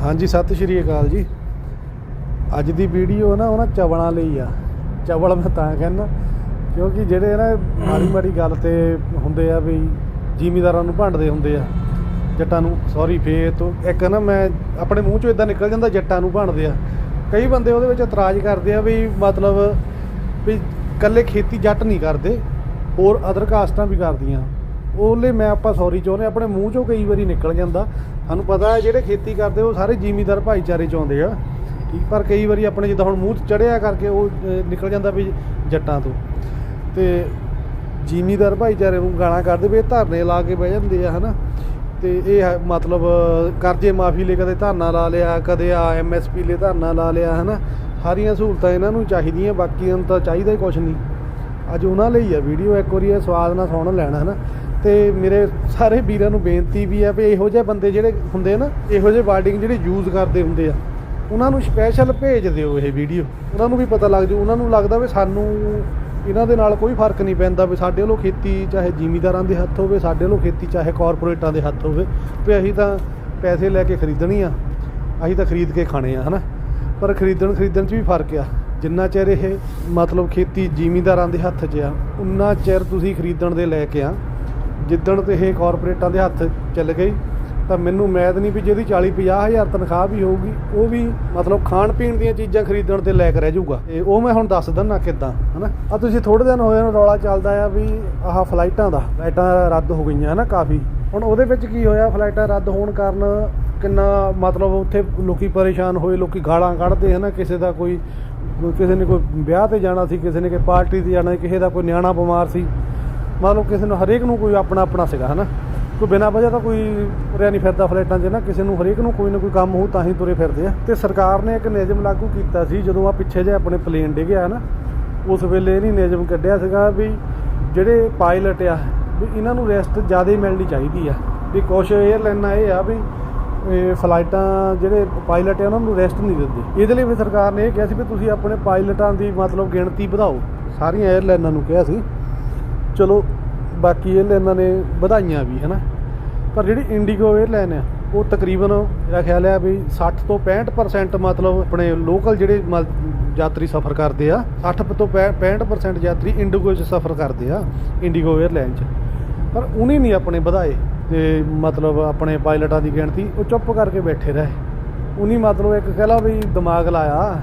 ਹਾਂਜੀ, ਸਤਿ ਸ਼੍ਰੀ ਅਕਾਲ ਜੀ। ਅੱਜ ਦੀ ਵੀਡੀਓ ਨਾ ਉਹਨਾਂ ਚਵਲਾਂ ਲਈ ਆ। ਚਵਲ ਮੈਂ ਤਾਂ ਕਹਿੰਦਾ, ਕਿਉਂਕਿ ਜਿਹੜੇ ਨਾ ਮਾੜੀ ਮਾੜੀ ਗੱਲ ਤੇ ਹੁੰਦੇ ਆ ਵੀ ਜ਼ਿਮੀਦਾਰਾਂ ਨੂੰ ਭੰਡਦੇ ਹੁੰਦੇ ਆ, ਜੱਟਾਂ ਨੂੰ। ਸੌਰੀ ਫੇਰ ਤੋਂ ਇੱਕ ਨਾ ਮੈਂ ਆਪਣੇ ਮੂੰਹ ਚੋਂ ਇਦਾਂ ਨਿਕਲ ਜਾਂਦਾ, ਜੱਟਾਂ ਨੂੰ ਭੰਡਦੇ ਆ। ਕਈ ਬੰਦੇ ਉਹਦੇ ਵਿੱਚ ਇਤਰਾਜ਼ ਕਰਦੇ ਆ ਵੀ ਮਤਲਬ ਵੀ ਕੱਲੇ ਖੇਤੀ ਜੱਟ ਨਹੀਂ ਕਰਦੇ, ਹੋਰ ਅਦਰ ਕਾਸਟਾਂ ਵੀ ਕਰਦੀਆਂ। ਉਹ ਲਈ ਮੈਂ ਆਪਾਂ ਸੌਰੀ ਚਾਹੁੰਦੇ ਆਪਣੇ ਮੂੰਹ ਚੋਂ ਕਈ ਵਾਰੀ ਨਿਕਲ ਜਾਂਦਾ। ਸਾਨੂੰ ਪਤਾ ਹੈ ਜਿਹੜੇ ਖੇਤੀ ਕਰਦੇ ਉਹ ਸਾਰੇ ਜ਼ਿਮੀਦਾਰ ਭਾਈਚਾਰੇ ਚ ਆਉਂਦੇ ਆ। ਠੀਕ, ਪਰ ਕਈ ਵਾਰੀ ਆਪਣੇ ਜਿੱਦਾਂ ਹੁਣ ਮੂੰਹ 'ਚ ਚੜਿਆ ਕਰਕੇ ਉਹ ਨਿਕਲ ਜਾਂਦਾ ਵੀ ਜੱਟਾਂ ਤੋਂ। ਤੇ ਜ਼ਿਮੀਦਾਰ ਭਾਈਚਾਰੇ ਨੂੰ ਗਾਲਾਂ ਕੱਢਦੇ ਵੀ ਇਹ ਧਰਨੇ ਲਾ ਕੇ ਬਹਿ ਜਾਂਦੇ ਆ, ਹਨਾ? ਤੇ ਇਹ ਹੈ ਮਤਲਬ, ਕਰਜ਼ੇ ਮਾਫੀ ਲਈ ਕਦੇ ਧਰਨਾ ਲਾ ਲਿਆ, ਕਦੇ ਆ ਐਮਐਸਪੀ ਲਈ ਧਰਨਾ ਲਾ ਲਿਆ, ਹਨਾ? ਸਾਰੀਆਂ ਸਹੂਲਤਾਂ ਇਹਨਾਂ ਨੂੰ ਚਾਹੀਦੀਆਂ, ਬਾਕੀਆਂ ਨੂੰ ਤਾਂ ਚਾਹੀਦਾ ਹੀ ਕੁਝ ਨਹੀਂ। ਅੱਜ ਉਹਨਾਂ ਲਈ ਆ ਵੀਡੀਓ, ਇੱਕ ਵਾਰੀ ਇਹ ਸਵਾਦ ਨਾਲ ਸੁਣ ਲੈਣਾ, ਹਨਾ? ਤੇ ਮੇਰੇ ਸਾਰੇ ਵੀਰਾਂ ਨੂੰ ਬੇਨਤੀ ਵੀ ਆ ਵੀ ਇਹੋ ਜਿਹੇ ਬੰਦੇ ਜਿਹੜੇ ਹੁੰਦੇ ਆ ਨਾ, ਇਹੋ ਜਿਹੇ ਵਾਰਡਿੰਗ ਜਿਹੜੇ ਯੂਜ਼ ਕਰਦੇ ਹੁੰਦੇ ਆ, ਉਹਨਾਂ ਨੂੰ ਸਪੈਸ਼ਲ ਭੇਜ ਦਿਓ ਇਹ ਵੀਡੀਓ ਉਹਨਾਂ ਨੂੰ ਵੀ ਪਤਾ ਲੱਗ ਜੂ ਉਹਨਾਂ ਨੂੰ ਲੱਗਦਾ ਵੀ ਸਾਨੂੰ ਇਹਨਾਂ ਦੇ ਨਾਲ ਕੋਈ ਫ਼ਰਕ ਨਹੀਂ ਪੈਂਦਾ ਵੀ ਸਾਡੇ ਵੱਲੋਂ ਖੇਤੀ ਚਾਹੇ ਜ਼ਿਮੀਦਾਰਾਂ ਦੇ ਹੱਥ ਹੋਵੇ, ਸਾਡੇ ਵੱਲੋਂ ਖੇਤੀ ਚਾਹੇ ਕਾਰਪੋਰੇਟਾਂ ਦੇ ਹੱਥ ਹੋਵੇ, ਵੀ ਅਸੀਂ ਤਾਂ ਪੈਸੇ ਲੈ ਕੇ ਖਰੀਦਣੀ ਆ, ਅਸੀਂ ਤਾਂ ਖਰੀਦ ਕੇ ਖਾਣੇ ਆ, ਹਨਾ? ਪਰ ਖਰੀਦਣ ਖਰੀਦਣ 'ਚ ਵੀ ਫ਼ਰਕ ਆ। ਜਿੰਨਾ ਚਿਰ ਇਹ ਮਤਲਬ ਖੇਤੀ ਜ਼ਿਮੀਂਦਾਰਾਂ ਦੇ ਹੱਥ 'ਚ ਆ, ਉਨਾ ਚਿਰ ਤੁਸੀਂ ਖਰੀਦਣ ਦੇ ਲੈ ਕੇ ਆ ਜਿੱਦਣ ਤੇ ਇਹ ਕਾਰਪੋਰੇਟਾਂ ਦੇ ਹੱਥ ਚੱਲ ਗਈ ਤਾਂ ਮੈਨੂੰ ਮੈਦ ਨਹੀਂ ਵੀ ਜਿਹਦੀ 40 50 ਹਜ਼ਾਰ ਤਨਖਾਹ ਵੀ ਹੋਊਗੀ, ਉਹ ਵੀ ਮਤਲਬ ਖਾਣ ਪੀਣ ਦੀਆਂ ਚੀਜ਼ਾਂ ਖਰੀਦਣ ਤੇ ਲੈ ਕੇ ਰਹਿ ਜਾਊਗਾ। ਤੇ ਉਹ ਮੈਂ ਹੁਣ ਦੱਸ ਦਿੰਨਾ ਕਿੱਦਾਂ, ਹਨਾ? ਆ ਤੁਸੀਂ ਥੋੜੇ ਦਿਨ ਹੋਏ ਨੂੰ ਰੌਲਾ ਚੱਲਦਾ ਆ ਵੀ ਆਹ ਫਲਾਈਟਾਂ ਦਾ ਫਲਾਈਟਾਂ ਰੱਦ ਹੋ ਗਈਆਂ, ਹਨਾ, ਕਾਫੀ। ਹੁਣ ਉਹਦੇ ਵਿੱਚ ਕੀ ਹੋਇਆ ਫਲਾਈਟਾਂ ਰੱਦ ਹੋਣ ਕਾਰਨ ਕਿੰਨਾ ਮਤਲਬ ਉੱਥੇ ਲੋਕੀ ਪਰੇਸ਼ਾਨ ਹੋਏ, ਲੋਕੀ ਗਾਲਾਂ ਕੱਢਦੇ, ਹਨਾ, ਕਿਸੇ ਦਾ ਕੋਈ, ਕਿਸੇ ਨੇ ਕੋਈ ਵਿਆਹ ਤੇ ਜਾਣਾ ਸੀ, ਕਿਸੇ ਨੇ ਕੋਈ ਪਾਰਟੀ ਤੇ ਜਾਣਾ ਕਿਸੇ ਦਾ ਕੋਈ ਨਿਆਣਾ ਬਿਮਾਰ ਸੀ। ਮਤਲਬ ਕਿਸੇ ਨੂੰ ਹਰੇਕ ਨੂੰ ਕੋਈ ਆਪਣਾ ਆਪਣਾ ਸੀਗਾ, ਹਨਾ? ਕੋਈ ਬਿਨਾਂ ਵਜ੍ਹਾ ਤਾਂ ਕੋਈ ਤੁਰਿਆ ਨਹੀਂ ਫਿਰਦਾ ਫਲਾਈਟਾਂ 'ਚ ਨਾ ਕਿਸੇ ਨੂੰ ਹਰੇਕ ਨੂੰ ਕੋਈ ਨਾ ਕੋਈ ਕੰਮ ਹੋ ਤਾਂ ਹੀ ਤੁਰੇ ਫਿਰਦੇ ਆ। ਤੇ ਸਰਕਾਰ ਨੇ ਇੱਕ ਨਿਯਮ ਲਾਗੂ ਕੀਤਾ ਸੀ, ਜਦੋਂ ਆ ਪਿੱਛੇ ਜੇ ਆਪਣੇ ਪਲੇਨ ਡਿੱਗਿਆ ਨਾ ਉਸ ਵੇਲੇ ਇਹ ਨਹੀਂ ਨਿਯਮ ਕੱਢਿਆ ਸੀਗਾ ਵੀ ਜਿਹੜੇ ਪਾਇਲਟ ਆ, ਵੀ ਇਹਨਾਂ ਨੂੰ ਰੈਸਟ ਜ਼ਿਆਦਾ ਮਿਲਣੀ ਚਾਹੀਦੀ ਆ। ਵੀ ਕੁਝ 에ਅਰਲਾਈਨਾਂ ਇਹ ਆ ਵੀ ਫਲਾਈਟਾਂ ਜਿਹੜੇ ਪਾਇਲਟ ਆ, ਉਹਨਾਂ ਨੂੰ ਰੈਸਟ ਨਹੀਂ ਦਿੰਦੇ। ਇਹਦੇ ਲਈ ਵੀ ਸਰਕਾਰ ਨੇ ਇਹ ਕਿਹਾ ਸੀ ਵੀ ਤੁਸੀਂ ਆਪਣੇ ਪਾਇਲਟਾਂ ਦੀ ਮਤਲਬ ਗਿਣਤੀ ਵਧਾਓ। ਸਾਰੀਆਂ 에ਅਰਲਾਈਨਾਂ ਨੂੰ ਕਿਹਾ ਸੀ। ਚਲੋ ਬਾਕੀ ਇਹ ਇਹਨਾਂ ਨੇ ਵਧਾਈਆਂ ਵੀ, ਹਨਾ? ਪਰ ਜਿਹੜੀ ਇੰਡੀਗੋ 에ਅਰਲਾਈਨ ਆ, ਉਹ ਤਕਰੀਬਨ ਮੇਰਾ ਖਿਆਲ ਆ ਵੀ 60 ਤੋਂ 65% ਮਤਲਬ ਆਪਣੇ ਲੋਕਲ ਜਿਹੜੇ ਯਾਤਰੀ ਸਫ਼ਰ ਕਰਦੇ ਆ 60 ਤੋਂ 65% ਯਾਤਰੀ ਇੰਡੀਗੋ 'ਚ ਸਫ਼ਰ ਕਰਦੇ ਆ ਇੰਡੀਗੋ 에ਅਰਲਾਈਨ 'ਚ। ਪਰ ਉਹਨੇ ਨਹੀਂ ਆਪਣੇ ਵਧਾਏ, ਤੇ ਮਤਲਬ ਆਪਣੇ ਪਾਇਲਟਾਂ ਦੀ ਗਿਣਤੀ, ਉਹ ਚੁੱਪ ਕਰਕੇ ਬੈਠੇ ਰਹੇ। ਉਹਨੀ ਮਤਲਬ ਇੱਕ ਕਹਿ ਲਾ ਵੀ ਦਿਮਾਗ ਲਾਇਆ।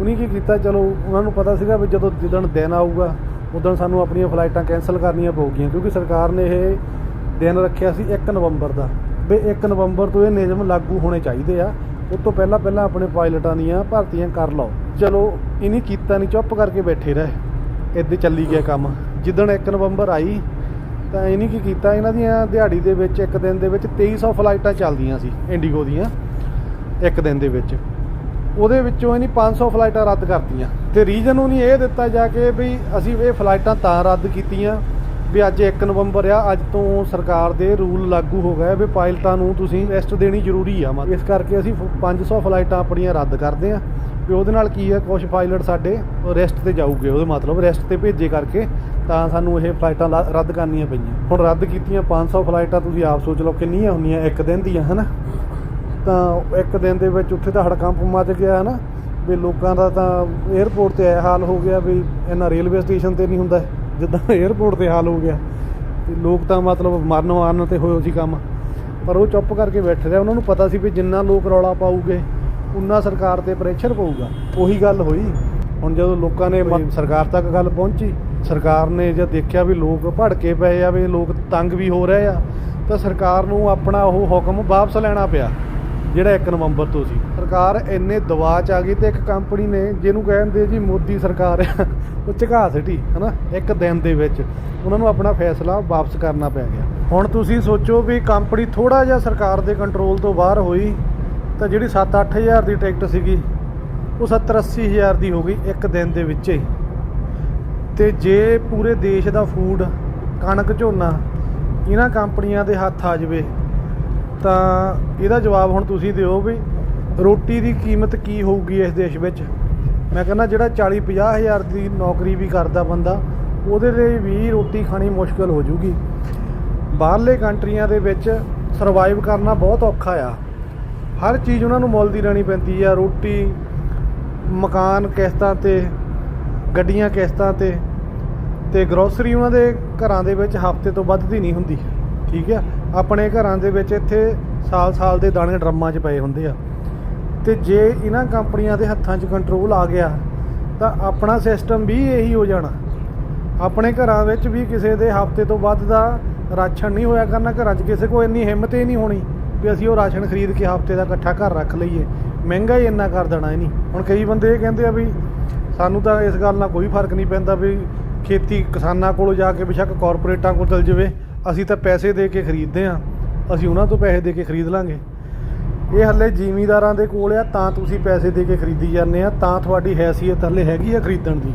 ਉਹਨੇ ਕੀ ਕੀਤਾ, ਚਲੋ, ਉਹਨਾਂ ਨੂੰ ਪਤਾ ਸੀਗਾ ਵੀ ਜਦੋਂ ਜਿੱਦਣ ਦਿਨ ਆਊਗਾ ਉਦੋਂ ਸਾਨੂੰ ਆਪਣੀਆਂ ਫਲਾਈਟਾਂ ਕੈਨਸਲ ਕਰਨੀਆਂ ਪਊਗੀਆਂ, ਕਿਉਂਕਿ ਸਰਕਾਰ ਨੇ ਇਹ ਦਿਨ ਰੱਖਿਆ ਸੀ 1 ਨਵੰਬਰ ਦਾ। ਵੀ 1 ਨਵੰਬਰ ਤੋਂ ਇਹ ਨਿਯਮ ਲਾਗੂ ਹੋਣੇ ਚਾਹੀਦੇ ਆ। ਉਸ ਤੋਂ ਪਹਿਲਾਂ ਪਹਿਲਾਂ ਆਪਣੇ ਪਾਇਲਟਾਂ ਦੀਆਂ ਭਰਤੀਆਂ ਕਰ ਲਓ। ਚਲੋ ਇਹਨੇ ਕੀਤਾ ਨਹੀਂ ਚੁੱਪ ਕਰਕੇ ਬੈਠੇ ਰਹੇ। ਇੱਦਾਂ ਚੱਲੀ ਗਿਆ ਕੰਮ। ਜਿੱਦਣ 1 ਨਵੰਬਰ ਆਈ, ਤਾਂ ਇਹਨੇ ਕੀ ਕੀਤਾ, ਇਹਨਾਂ ਦੀਆਂ ਦਿਹਾੜੀ ਦੇ ਵਿੱਚ ਇੱਕ ਦਿਨ ਦੇ ਵਿੱਚ 2300 ਫਲਾਈਟਾਂ ਚੱਲਦੀਆਂ ਸੀ, ਇੰਡੀਗੋ ਦੀਆਂ। ਇੱਕ ਦਿਨ ਦੇ ਵਿੱਚ। ਉਹਦੇ ਵਿੱਚੋਂ ਇਹਨੀ 500 ਫਲਾਈਟਾਂ ਰੱਦ ਕਰਤੀਆਂ। ਤੇ ਰੀਜ਼ਨ ਉਹਨੇ ਇਹ ਦਿੱਤਾ ਜਾ ਕੇ ਵੀ ਅਸੀਂ ਇਹ ਫਲਾਈਟਾਂ ਤਾਂ ਰੱਦ ਕੀਤੀਆਂ ਵੀ ਅੱਜ 1 ਨਵੰਬਰ ਆ, ਅੱਜ ਤੋਂ ਸਰਕਾਰ ਦੇ ਰੂਲ ਲਾਗੂ ਹੋ ਗਏ ਵੀ ਪਾਇਲਟਾਂ ਨੂੰ ਤੁਸੀਂ ਰੈਸਟ ਦੇਣੀ ਜ਼ਰੂਰੀ ਆ। ਮਤਲਬ ਇਸ ਕਰਕੇ ਅਸੀਂ ਫ- 500 ਫਲਾਈਟਾਂ ਆਪਣੀਆਂ ਰੱਦ ਕਰਦੇ ਆ। ਵੀ ਉਹਦੇ ਨਾਲ ਕੀ ਆ ਕੁਝ ਪਾਇਲਟ ਸਾਡੇ ਰੈਸਟ ਤੇ ਜਾਊਗੇ। ਉਹਦੇ ਮਤਲਬ ਰੈਸਟ ਤੇ ਭੇਜੇ ਕਰਕੇ ਤਾਂ ਸਾਨੂੰ ਇਹ ਫਲਾਈਟਾਂ ਲਾ- ਰੱਦ ਕਰਨੀਆਂ ਪਈਆਂ। ਹੁਣ ਰੱਦ ਕੀਤੀਆਂ 500 ਫਲਾਈਟਾਂ ਤੁਸੀਂ ਆਪ ਸੋਚ ਲਓ ਕਿੰਨੀਆਂ ਹੁੰਦੀਆਂ, ਇੱਕ ਦਿਨ ਦੀਆਂ, ਹਨਾ? ਤਾਂ ਇੱਕ ਦਿਨ ਦੇ ਵਿੱਚ ਉੱਥੇ ਤਾਂ ਹੜਕੰਪ ਮੱਚ ਗਿਆ ਹੈ ਨਾ, ਵੀ ਲੋਕਾਂ ਦਾ ਤਾਂ 에ਅਰਪੋਰਟ ਤੇ ਇਹ ਹਾਲ ਹੋ ਗਿਆ ਵੀ ਇਹਨਾਂ ਰੇਲਵੇ ਸਟੇਸ਼ਨ ਤੇ ਨਹੀਂ ਹੁੰਦਾ, ਜਿੱਦਾਂ 에ਅਰਪੋਰਟ ਤੇ ਹਾਲ ਹੋ ਗਿਆ। ਤੇ ਲੋਕ ਤਾਂ ਮਤਲਬ ਮਰਨ ਮਾਰਨ ਤੇ ਹੋਏ ਸੀ ਕੰਮ। ਪਰ ਉਹ ਚੁੱਪ ਕਰਕੇ ਬੈਠੇ ਰਹੇ, ਉਹਨਾਂ ਨੂੰ ਪਤਾ ਸੀ ਵੀ ਜਿੰਨਾ ਲੋਕ ਰੌਲਾ ਪਾਉਗੇ ਉਨਾ ਸਰਕਾਰ ਤੇ ਪ੍ਰੈਸ਼ਰ ਪਊਗਾ। ਉਹੀ ਗੱਲ ਹੋਈ। ਹੁਣ ਜਦੋਂ ਲੋਕਾਂ ਨੇ ਸਰਕਾਰ ਤੱਕ ਗੱਲ ਪਹੁੰਚੀ, ਸਰਕਾਰ ਨੇ ਜਦ ਦੇਖਿਆ ਵੀ ਲੋਕ ਭੜਕੇ ਪਏ ਆ, ਵੀ ਲੋਕ ਤੰਗ ਵੀ ਹੋ ਰਹੇ ਆ, ਤਾਂ ਸਰਕਾਰ ਨੂੰ ਆਪਣਾ ਉਹ ਹੁਕਮ ਵਾਪਸ ਲੈਣਾ ਪਿਆ। ਜਿਹੜਾ 1 ਨਵੰਬਰ ਤੋਂ ਸੀ। ਸਰਕਾਰ ਇੰਨੇ ਦਬਾਅ ਚ ਆ ਗਈ ਤੇ ਇੱਕ ਕੰਪਨੀ ਨੇ ਜਿਹਨੂੰ ਕਹਿੰਦੇ ਜੀ ਮੋਦੀ ਸਰਕਾਰ ਆ, ਉਹ ਝਕਾ ਸਿੱਟੀ, ਹਨਾ, ਇੱਕ ਦਿਨ ਦੇ ਵਿੱਚ। ਉਹਨਾਂ ਨੂੰ ਆਪਣਾ ਫੈਸਲਾ ਵਾਪਸ ਕਰਨਾ ਪੈ ਗਿਆ। ਹੁਣ ਤੁਸੀਂ ਸੋਚੋ ਵੀ ਕੰਪਨੀ ਥੋੜਾ ਜਿਹਾ ਸਰਕਾਰ ਦੇ ਕੰਟਰੋਲ ਤੋਂ ਬਾਹਰ ਹੋਈ, ਤਾਂ ਜਿਹੜੀ 7-8000 ਦੀ ਟਿਕਟ ਸੀਗੀ, ਉਹ 70-80 ਹਜ਼ਾਰ ਦੀ ਹੋ ਗਈ ਇੱਕ ਦਿਨ ਦੇ ਵਿੱਚ ਹੀ। ਤੇ ਜੇ ਪੂਰੇ ਦੇਸ਼ ਦਾ ਫੂਡ ਕਣਕ ਝੋਨਾ, ਇਹਨਾਂ ਕੰਪਨੀਆਂ ਦੇ ਹੱਥ ਆ ਜਾਵੇ ਤਾਂ ਇਹਦਾ ਜਵਾਬ ਹੁਣ ਤੁਸੀਂ ਦਿਓ ਵੀ ਰੋਟੀ ਦੀ ਕੀਮਤ ਕੀ ਹੋਊਗੀ ਇਸ ਦੇਸ਼ ਵਿੱਚ? ਮੈਂ ਕਹਿੰਦਾ ਜਿਹੜਾ 40 50 ਹਜ਼ਾਰ ਦੀ ਨੌਕਰੀ ਵੀ ਕਰਦਾ ਬੰਦਾ, ਉਹਦੇ ਲਈ ਵੀ ਰੋਟੀ ਖਾਣੀ ਮੁਸ਼ਕਲ ਹੋ ਜੂਗੀ। ਬਾਹਰਲੇ ਕੰਟਰੀਆਂ ਦੇ ਵਿੱਚ ਸਰਵਾਈਵ ਕਰਨਾ ਬਹੁਤ ਔਖਾ ਆ। ਹਰ ਚੀਜ਼ ਉਹਨਾਂ ਨੂੰ ਮੁੱਲ ਦੀ ਲੈਣੀ ਪੈਂਦੀ ਆ, ਰੋਟੀ, ਮਕਾਨ ਕਿਸ਼ਤਾਂ ਤੇ, ਗੱਡੀਆਂ ਕਿਸ਼ਤਾਂ ਤੇ ਤੇ ਗਰੋਸਰੀ ਉਹਨਾਂ ਦੇ ਘਰਾਂ ਦੇ ਵਿੱਚ ਹਫ਼ਤੇ ਤੋਂ ਵੱਧ ਦੀ ਨਹੀਂ ਹੁੰਦੀ, ਠੀਕ ਆ? ਆਪਣੇ ਘਰਾਂ ਦੇ ਵਿੱਚ ਇੱਥੇ ਸਾਲ-ਸਾਲ ਦੇ ਦਾਣੇ ਡਰਮਾਂ 'ਚ ਪਏ ਹੁੰਦੇ ਆ। ਤੇ ਜੇ ਇਹਨਾਂ ਕੰਪਨੀਆਂ ਦੇ ਹੱਥਾਂ 'ਚ ਕੰਟਰੋਲ ਆ ਗਿਆ, ਤਾਂ ਆਪਣਾ ਸਿਸਟਮ ਵੀ ਇਹੀ ਹੋ ਜਾਣਾ। ਆਪਣੇ ਘਰਾਂ ਵਿੱਚ ਵੀ ਕਿਸੇ ਦੇ ਹਫ਼ਤੇ ਤੋਂ ਵੱਧ ਦਾ ਰਾਸ਼ਨ ਨਹੀਂ ਹੋਇਆ ਕਰਨਾ, ਘਰਾਂ 'ਚ ਕਿਸੇ ਕੋਲ ਇੰਨੀ ਹਿੰਮਤ ਹੀ ਨਹੀਂ ਹੋਣੀ ਵੀ ਅਸੀਂ ਉਹ ਰਾਸ਼ਨ ਖਰੀਦ ਕੇ ਹਫ਼ਤੇ ਦਾ ਇਕੱਠਾ ਘਰ ਰੱਖ ਲਈਏ। ਮਹਿੰਗਾ ਹੀ ਇੰਨਾ ਕਰ ਦੇਣਾ ਇਹ ਨਹੀਂ ਹੁਣ ਕਈ ਬੰਦੇ ਇਹ ਕਹਿੰਦੇ ਆ ਵੀ ਸਾਨੂੰ ਤਾਂ ਇਸ ਗੱਲ ਨਾਲ ਕੋਈ ਫ਼ਰਕ ਨਹੀਂ ਪੈਂਦਾ ਵੀ ਖੇਤੀ ਕਿਸਾਨਾਂ ਕੋਲੋਂ ਜਾ ਕੇ ਬੇਸ਼ੱਕ ਕਾਰਪੋਰੇਟਾਂ ਕੋਲ ਚਲ ਜਾਵੇ। ਅਸੀਂ ਤਾਂ ਪੈਸੇ ਦੇ ਕੇ ਖਰੀਦਦੇ ਆ ਅਸੀਂ ਉਹਨਾਂ ਤੋਂ ਪੈਸੇ ਦੇ ਕੇ ਖਰੀਦ ਲਾਂਗੇ। ਇਹ ਹੱਲੇ ਜ਼ਿਮੀਦਾਰਾਂ ਦੇ ਕੋਲ ਆ, ਤਾਂ ਤੁਸੀਂ ਪੈਸੇ ਦੇ ਕੇ ਖਰੀਦੀ ਜਾਂਦੇ ਆ, ਤਾਂ ਤੁਹਾਡੀ ਹੈਸੀਅਤ ਹੱਲੇ ਹੈਗੀ ਆ ਖਰੀਦਣ ਦੀ।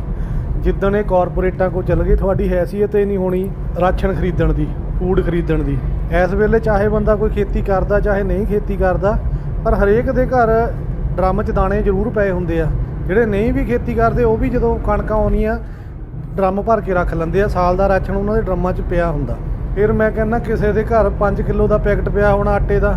ਜਿੱਦਣ ਇਹ ਕਾਰਪੋਰੇਟਾਂ ਕੋਲ ਚੱਲ ਗਏ, ਤੁਹਾਡੀ ਹੈਸੀਅਤ ਹੀ ਨਹੀਂ ਹੋਣੀ ਰਾਸ਼ਨ ਖਰੀਦਣ ਦੀ, ਫੂਡ ਖਰੀਦਣ ਦੀ। ਇਸ ਵੇਲੇ ਚਾਹੇ ਬੰਦਾ ਕੋਈ ਖੇਤੀ ਕਰਦਾ, ਚਾਹੇ ਨਹੀਂ ਖੇਤੀ ਕਰਦਾ, ਪਰ ਹਰੇਕ ਦੇ ਘਰ ਡਰਮ 'ਚ ਦਾਣੇ ਜ਼ਰੂਰ ਪਏ ਹੁੰਦੇ ਆ। ਜਿਹੜੇ ਨਹੀਂ ਵੀ ਖੇਤੀ ਕਰਦੇ, ਉਹ ਵੀ ਜਦੋਂ ਕਣਕਾਂ ਆਉਣੀਆਂ, ਡਰਮ ਭਰ ਕੇ ਰੱਖ ਲੈਂਦੇ ਆ। ਸਾਲ ਦਾ ਰਾਸ਼ਨ ਉਹਨਾਂ ਦੇ ਡਰਮਾਂ 'ਚ ਪਿਆ ਹੁੰਦਾ। ਫਿਰ ਮੈਂ ਕਹਿੰਦਾ ਕਿਸੇ ਦੇ ਘਰ 5 ਕਿਲੋ ਦਾ ਪੈਕਟ ਪਿਆ ਹੋਣਾ ਆਟੇ ਦਾ,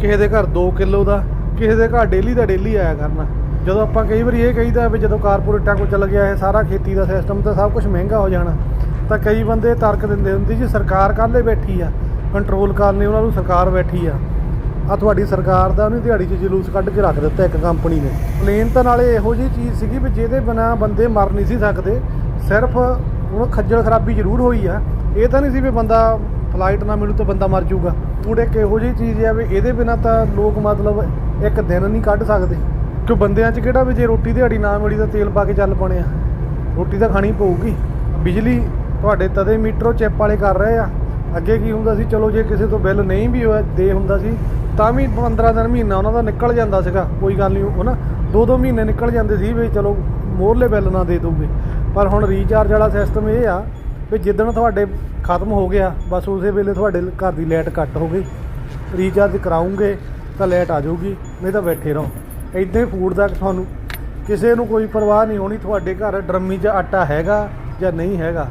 ਕਿਸੇ ਦੇ ਘਰ 2 ਕਿਲੋ ਦਾ, ਕਿਸੇ ਦੇ ਘਰ ਡੇਲੀ ਦਾ ਡੇਲੀ ਆਇਆ ਕਰਨਾ। ਜਦੋਂ ਆਪਾਂ ਕਈ ਵਾਰੀ ਇਹ ਕਹੀਦਾ ਵੀ ਜਦੋਂ ਕਾਰਪੋਰੇਟਾਂ ਕੋਲ ਚੱਲ ਗਿਆ ਇਹ ਸਾਰਾ ਖੇਤੀ ਦਾ ਸਿਸਟਮ ਤਾਂ ਸਭ ਕੁਝ ਮਹਿੰਗਾ ਹੋ ਜਾਣਾ, ਤਾਂ ਕਈ ਬੰਦੇ ਤਰਕ ਦਿੰਦੇ ਹੁੰਦੇ ਜੀ, ਸਰਕਾਰ ਕਾਹਲੇ ਬੈਠੀ ਆ ਕੰਟਰੋਲ ਕਰਨੇ ਉਹਨਾਂ ਨੂੰ ਸਰਕਾਰ ਬੈਠੀ ਆ। ਆ ਤੁਹਾਡੀ ਸਰਕਾਰ ਦਾ ਉਹਨੇ ਦਿਹਾੜੀ 'ਚ ਜਲੂਸ ਕੱਢ ਕੇ ਰੱਖ ਦਿੱਤਾ ਇੱਕ ਕੰਪਨੀ ਨੇ। ਪਲੇਨ ਤਾਂ ਨਾਲੇ ਇਹੋ ਜਿਹੀ ਚੀਜ਼ ਸੀਗੀ ਵੀ ਜਿਹਦੇ ਬਿਨਾ ਬੰਦੇ ਮਰ ਨਹੀਂ ਸੀ ਸਕਦੇ, ਸਿਰਫ ਉਹਨੂੰ ਖੱਜਲ ਖਰਾਬੀ ਜ਼ਰੂਰ ਹੋਈ ਆ ਇਹ ਤਾਂ ਨਹੀਂ ਸੀ ਵੀ ਬੰਦਾ ਫਲਾਈਟ ਨਾ ਮਿਲੂ ਤਾਂ ਬੰਦਾ ਮਰ ਜਾਊਗਾ। ਫੂਡ ਇੱਕ ਇਹੋ ਜਿਹੀ ਚੀਜ਼ ਆ ਵੀ ਇਹਦੇ ਬਿਨਾ ਤਾਂ ਲੋਕ ਮਤਲਬ ਇੱਕ ਦਿਨ ਨਹੀਂ ਕੱਢ ਸਕਦੇ। ਕਿਉਂ ਬੰਦਿਆਂ 'ਚ ਕਿਹੜਾ ਵੀ ਜੇ ਰੋਟੀ ਦਿਹਾੜੀ ਨਾ ਮਿਲੀ ਤਾਂ ਤੇਲ ਪਾ ਕੇ ਚੱਲ ਪਾਉਣੇ ਆ। ਰੋਟੀ ਤਾਂ ਖਾਣੀ ਪਊਗੀ। ਬਿਜਲੀ ਤੁਹਾਡੇ ਤਦੇ ਮੀਟਰੋ ਚਿੱਪ ਵਾਲੇ ਕਰ ਰਹੇ ਆ। ਅੱਗੇ ਕੀ ਹੁੰਦਾ ਸੀ, ਚਲੋ ਜੇ ਕਿਸੇ ਤੋਂ ਬਿੱਲ ਨਹੀਂ ਵੀ ਹੋਇਆ, ਦੇ ਹੁੰਦਾ ਸੀ, ਤਾਂ ਵੀ 15 ਦਿਨ ਮਹੀਨਾ ਉਹਨਾਂ ਦਾ ਨਿਕਲ ਜਾਂਦਾ ਸੀਗਾ। ਕੋਈ ਗੱਲ ਨਹੀਂ, ਉਹ ਨਾ ਦੋ ਦੋ ਮਹੀਨੇ ਨਿਕਲ ਜਾਂਦੇ ਸੀ ਵੀ ਚਲੋ ਮੋਹਰਲੇ ਬਿੱਲ ਨਾ ਦੇ ਦੂਗੇ ਪਰ ਹੁਣ ਰੀਚਾਰਜ ਵਾਲਾ ਸਿਸਟਮ ਇਹ ਆ ਵੀ ਜਿੱਦਣ ਤੁਹਾਡੇ ਖਤਮ ਹੋ ਗਿਆ, ਬਸ ਉਸੇ ਵੇਲੇ ਤੁਹਾਡੇ ਘਰ ਦੀ ਲਾਈਟ ਕੱਟ ਹੋ ਗਈ। ਰੀਚਾਰਜ ਕਰਾਉਂਗੇ ਤਾਂ ਲਾਈਟ ਆ ਜਾਊਗੀ, ਨਹੀਂ ਤਾਂ ਬੈਠੇ ਰਹੋ। ਇਦਾਂ ਹੀ ਫੂਡ ਦਾ ਤੁਹਾਨੂੰ ਕਿਸੇ ਨੂੰ ਕੋਈ ਪਰਵਾਹ ਨਹੀਂ ਹੋਣੀ, ਤੁਹਾਡੇ ਘਰ ਡਰਮੀ 'ਚ ਆਟਾ ਹੈਗਾ ਜਾਂ ਨਹੀਂ ਹੈਗਾ।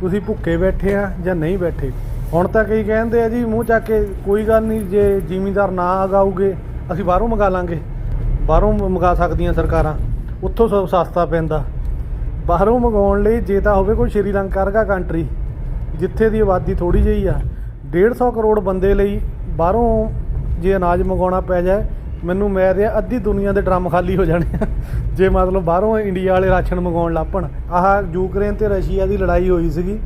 ਤੁਸੀਂ ਭੁੱਖੇ ਬੈਠੇ ਆ ਜਾਂ ਨਹੀਂ ਬੈਠੇ। ਹੁਣ ਤਾਂ ਕਈ ਕਹਿੰਦੇ ਆ ਜੀ, ਮੂੰਹ ਚੱਕ ਕੇ ਕੋਈ ਗੱਲ ਨਹੀਂ, ਜੇ ਜ਼ਿਮੀਂਦਾਰ ਨਾ ਅਗਾਊਗੇ ਅਸੀਂ ਬਾਹਰੋਂ ਮੰਗਾ ਲਾਂਗੇ। ਬਾਹਰੋਂ ਮੰਗਾ ਸਕਦੀਆਂ ਸਰਕਾਰਾਂ। ਉੱਥੋਂ ਸਭ ਸਸਤਾ ਪੈਂਦਾ। ਬਾਹਰੋਂ ਮੰਗਾਉਣ ਲਈ ਜੇ ਤਾਂ ਹੋਵੇ ਕੋਈ ਸ਼੍ਰੀਲੰਕਾ ਵਰਗਾ ਕੰਟਰੀ ਜਿੱਥੇ ਦੀ ਆਬਾਦੀ ਥੋੜੀ ਜਿਹੀ ਆ। 150 ਕਰੋੜ ਬੰਦੇ ਲਈ ਬਾਹਰੋਂ ਜੇ ਅਨਾਜ ਮੰਗਾਉਣਾ ਪੈ ਜਾਏ, ਮੈਨੂੰ ਮੈਂ ਦੇ ਅੱਧੀ ਦੁਨੀਆ ਦੇ ਡਰਮ ਖਾਲੀ ਹੋ ਜਾਣੇ ਆ। ਜੇ ਮਤਲਬ ਬਾਹਰੋਂ ਇੰਡੀਆ ਵਾਲੇ ਰਾਸ਼ਨ ਮੰਗਾਉਣ ਲੱਪਣ। ਆਹ ਯੂਕਰੇਨ ਤੇ ਰਸ਼ੀਆ ਦੀ ਲੜਾਈ ਹੋਈ ਸੀਗੀ।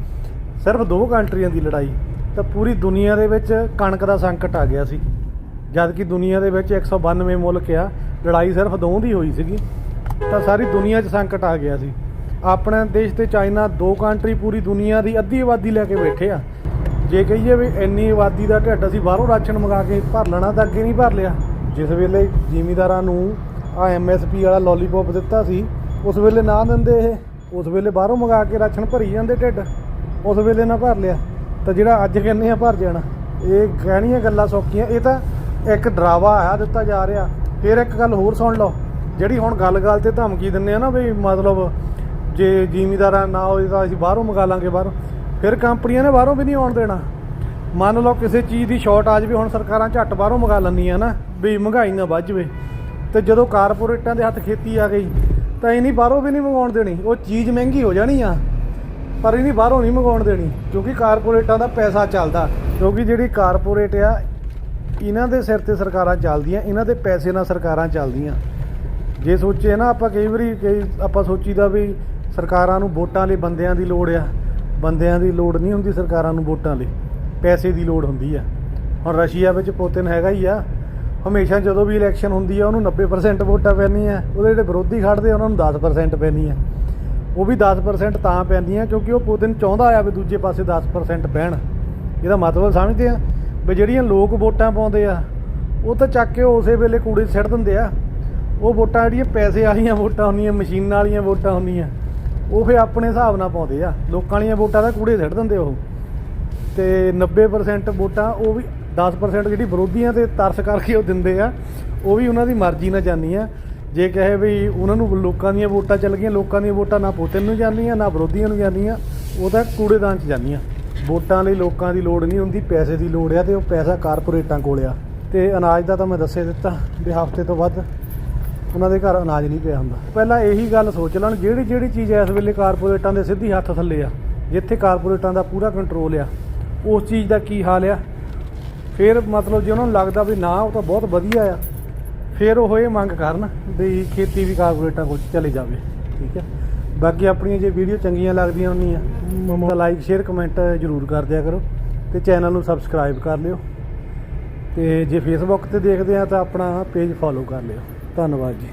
ਸਿਰਫ ਦੋ ਕੰਟਰੀਆਂ ਦੀ ਲੜਾਈ। ਤਾਂ ਪੂਰੀ ਦੁਨੀਆ ਦੇ ਵਿੱਚ ਕਣਕ ਦਾ ਸੰਕਟ ਆ ਗਿਆ ਸੀ। ਜਦ ਕਿ ਦੁਨੀਆ ਦੇ ਵਿੱਚ 192 ਮੁਲਕ ਆ ਲੜਾਈ ਸਿਰਫ ਦੋ ਦੀ ਹੋਈ ਸੀਗੀ। ਤਾਂ ਸਾਰੀ ਦੁਨੀਆ 'ਚ ਸੰਕਟ ਆ ਗਿਆ ਸੀ। ਆਪਣਾ ਦੇਸ਼ ਤੇ ਚਾਈਨਾ ਦੋ ਕੰਟਰੀ ਪੂਰੀ ਦੁਨੀਆ ਦੀ ਅੱਧੀ ਆਬਾਦੀ ਲੈ ਕੇ ਬੈਠੇ ਆ। ਜੇ ਕਹੀਏ ਵੀ ਇੰਨੀ ਆਬਾਦੀ ਦਾ ਢਿੱਡ ਅਸੀਂ ਬਾਹਰੋਂ ਰਾਸ਼ਨ ਮੰਗਾ ਕੇ ਭਰ ਲੈਣਾ ਤਾਂ ਅੱਗੇ ਨਹੀਂ ਭਰ ਲਿਆ। ਜਿਸ ਵੇਲੇ ਜ਼ਿਮੀਦਾਰਾਂ ਨੂੰ ਆ ਐਮਐਸਪੀ ਵਾਲਾ ਲੋਲੀਪੌਪ ਦਿੱਤਾ ਸੀ, ਉਸ ਵੇਲੇ ਨਾ ਦਿੰਦੇ ਇਹ। ਉਸ ਵੇਲੇ ਬਾਹਰੋਂ ਮੰਗਾ ਕੇ ਰਾਸ਼ਨ ਭਰੀ ਜਾਂਦੇ ਢਿੱਡ। ਉਸ ਵੇਲੇ ਨਾ ਭਰ ਲਿਆ। ਤਾਂ ਜਿਹੜਾ ਅੱਜ ਕਹਿੰਦੇ ਆ ਭਰ ਜਾਣਾ। ਇਹ ਕਹਿਣੀਆਂ ਗੱਲਾਂ ਸੌਖੀਆਂ। ਇਹ ਤਾਂ ਇੱਕ ਡਰਾਵਾ ਆ ਦਿੱਤਾ ਜਾ ਰਿਹਾ। ਫਿਰ ਇੱਕ ਗੱਲ ਹੋਰ ਸੁਣ ਲਓ। ਜਿਹੜੀ ਹੁਣ ਗੱਲ-ਗੱਲ ਤੇ ਧਮਕੀ ਦਿੰਨੇ ਆ ਨਾ ਵੀ ਮਤਲਬ ਜੇ ਜ਼ਿਮੀਦਾਰਾਂ ਨਾ ਹੋਏ ਤਾਂ ਅਸੀਂ ਬਾਹਰੋਂ ਮੰਗਾ ਲਾਂਗੇ ਬਾਹਰੋਂ। ਫਿਰ ਕੰਪਨੀਆਂ ਨੇ ਬਾਹਰੋਂ ਵੀ ਨਹੀਂ ਆਉਣ ਦੇਣਾ। ਮੰਨ ਲਓ ਕਿਸੇ ਚੀਜ਼ ਦੀ ਸ਼ਾਰਟ ਆ ਜਾਵੇ, ਹੁਣ ਸਰਕਾਰਾਂ ਝੱਟ ਬਾਹਰੋਂ ਮੰਗਾ ਲੈਂਦੀਆਂ ਨਾ, ਵੀ ਮਹਿੰਗਾਈ ਨਾ ਵੱਧ ਜਾਵੇ। ਤੇ ਜਦੋਂ ਕਾਰਪੋਰੇਟਾਂ ਦੇ ਹੱਥ ਖੇਤੀ ਆ ਗਈ, ਤਾਂ ਇਹ ਨਹੀਂ ਬਾਹਰੋਂ ਵੀ ਨਹੀਂ ਮੰਗਾਉਣ ਦੇਣੀ। ਉਹ ਚੀਜ਼ ਮਹਿੰਗੀ ਹੋ ਜਾਣੀ ਆ, ਪਰ ਇਹ ਨਹੀਂ ਬਾਹਰੋਂ ਨਹੀਂ ਮੰਗਾਉਣ ਦੇਣੀ, ਕਿਉਂਕਿ ਕਾਰਪੋਰੇਟਾਂ ਦਾ ਪੈਸਾ ਚੱਲਦਾ। ਕਿਉਂਕਿ ਜਿਹੜੀ ਕਾਰਪੋਰੇਟ ਆ, ਇਹਨਾਂ ਦੇ ਸਿਰ ਤੇ ਸਰਕਾਰਾਂ ਚੱਲਦੀਆਂ, ਇਹਨਾਂ ਦੇ ਪੈਸੇ ਨਾਲ ਸਰਕਾਰਾਂ ਚੱਲਦੀਆਂ। ਜੇ ਸੋਚੇ ਨਾ ਆਪਾਂ ਕਈ ਵਾਰੀ, ਕਈ ਆਪਾਂ ਸੋਚੀਦਾ ਵੀ ਸਰਕਾਰਾਂ ਨੂੰ ਵੋਟਾਂ ਲਈ ਬੰਦਿਆਂ ਦੀ ਲੋੜ ਆ। ਬੰਦਿਆਂ ਦੀ ਲੋੜ ਨਹੀਂ ਹੁੰਦੀ ਸਰਕਾਰਾਂ ਨੂੰ ਵੋਟਾਂ ਲਈ। ਪੈਸੇ ਦੀ ਲੋੜ ਹੁੰਦੀ ਆ। ਹੁਣ ਰਸ਼ੀਆ ਵਿੱਚ ਪੁਤਿਨ ਹੈਗਾ ਹੀ ਆ। ਹਮੇਸ਼ਾ ਜਦੋਂ ਵੀ ਇਲੈਕਸ਼ਨ ਹੁੰਦੀ ਆ ਉਹਨੂੰ 90% ਵੋਟਾਂ ਪੈਂਦੀਆਂ ਉਹਦੇ ਜਿਹੜੇ ਵਿਰੋਧੀ ਖੜਦੇ ਆ, ਉਹਨਾਂ ਨੂੰ 10% ਪੈਂਦੀਆਂ ਉਹ ਵੀ 10% ਤਾਂ ਪੈਂਦੀਆਂ ਕਿਉਂਕਿ ਉਹ ਪੁਤਿਨ ਚਾਹੁੰਦਾ ਆ ਵੀ ਦੂਜੇ ਪਾਸੇ 10% ਪੈਣ ਇਹਦਾ ਮਤਲਬ ਸਮਝਦੇ ਆ ਵੀ ਜਿਹੜੀਆਂ ਲੋਕ ਵੋਟਾਂ ਪਾਉਂਦੇ ਆ ਉਹ ਤਾਂ ਚੱਕ ਕੇ ਉਸੇ ਵੇਲੇ ਕੂੜੇ 'ਚ ਸਿੱਟ ਦਿੰਦੇ ਆ। ਉਹ ਵੋਟਾਂ ਜਿਹੜੀਆਂ ਪੈਸੇ ਵਾਲੀਆਂ ਵੋਟਾਂ ਹੁੰਦੀਆਂ ਮਸ਼ੀਨਾਂ ਵਾਲੀਆਂ ਵੋਟਾਂ ਹੁੰਦੀਆਂ। ਉਹ ਫੇ ਆਪਣੇ ਹਿਸਾਬ ਨਾਲ ਪਾਉਂਦੇ ਆ। ਲੋਕਾਂ ਵਾਲੀਆਂ ਵੋਟਾਂ ਦਾ ਕੂੜੇ ਸਿੱਟ ਦਿੰਦੇ ਉਹ। ਤੇ 90% ਵੋਟਾਂ, ਉਹ ਵੀ 10% ਜਿਹੜੀ ਵਿਰੋਧੀਆਂ ਤੇ ਤਰਸ ਕਰਕੇ ਉਹ ਦਿੰਦੇ ਆ, ਉਹ ਵੀ ਉਹਨਾਂ ਦੀ ਮਰਜ਼ੀ ਨਾਲ ਜਾਂਦੀਆਂ। ਜੇ ਕਹੇ ਵੀ ਉਹਨਾਂ ਨੂੰ ਲੋਕਾਂ ਦੀਆਂ ਵੋਟਾਂ ਚੱਲ ਗਈਆਂ, ਲੋਕਾਂ ਦੀਆਂ ਵੋਟਾਂ ਨਾ ਪੁੱਤਨ ਨੂੰ ਜਾਂਦੀਆਂ, ਨਾ ਵਿਰੋਧੀਆਂ ਨੂੰ ਜਾਂਦੀਆਂ, ਉਹ ਤਾਂ ਕੂੜੇਦਾਨ 'ਚ ਜਾਂਦੀਆਂ। ਵੋਟਾਂ ਲਈ ਲੋਕਾਂ ਦੀ ਲੋੜ ਨਹੀਂ ਹੁੰਦੀ, ਪੈਸੇ ਦੀ ਲੋੜ ਆ ਤੇ ਉਹ ਪੈਸਾ ਕਾਰਪੋਰੇਟਾਂ ਕੋਲ ਆ। ਤੇ ਅਨਾਜ ਦਾ ਤਾਂ ਮੈਂ ਦੱਸੇ ਦਿੱਤਾ, ਵੀ ਹਫ਼ਤੇ ਤੋਂ ਵੱਧ ਉਹਨਾਂ ਦੇ ਘਰ ਅਨਾਜ ਨਹੀਂ ਪਿਆ ਹੁੰਦਾ। ਪਹਿਲਾਂ ਇਹੀ ਗੱਲ ਸੋਚ ਲੈਣ, ਜਿਹੜੀ ਜਿਹੜੀ ਚੀਜ਼ ਇਸ ਵੇਲੇ ਕਾਰਪੋਰੇਟਾਂ ਦੇ ਸਿੱਧੀ ਹੱਥ ਥੱਲੇ ਆ, ਜਿੱਥੇ ਕਾਰਪੋਰੇਟਾਂ ਦਾ ਪੂਰਾ ਕੰਟਰੋਲ ਆ, ਉਸ ਚੀਜ਼ ਦਾ ਕੀ ਹਾਲ ਆ? ਫਿਰ ਮਤਲਬ ਜੇ ਉਹਨਾਂ ਨੂੰ ਲੱਗਦਾ ਵੀ ਨਾ, ਉਹ ਤਾਂ ਬਹੁਤ ਵਧੀਆ ਆ। ਫਿਰ ਉਹ ਇਹ ਮੰਗ ਕਰਨ ਵੀ ਖੇਤੀ ਵੀ ਕਾਰਪੋਰੇਟਾਂ ਕੋਲ ਚਲੇ ਜਾਵੇ, ਠੀਕ ਹੈ ਬਾਕੀ ਆਪਣੀਆਂ ਜੇ ਵੀਡੀਓ ਚੰਗੀਆਂ ਲੱਗਦੀਆਂ ਹੁੰਦੀਆਂ, ਤਾਂ ਲਾਈਕ ਸ਼ੇਅਰ ਕਮੈਂਟ ਜ਼ਰੂਰ ਕਰ ਦਿਆ ਕਰੋ ਤੇ ਚੈਨਲ ਨੂੰ ਸਬਸਕ੍ਰਾਈਬ ਕਰ ਲਿਓ। ਤੇ ਜੇ ਫੇਸਬੁੱਕ ਤੇ ਦੇਖਦੇ ਆ ਤਾਂ ਆਪਣਾ ਪੇਜ ਫੋਲੋ ਕਰ ਲਿਓ। ਧੰਨਵਾਦ ਜੀ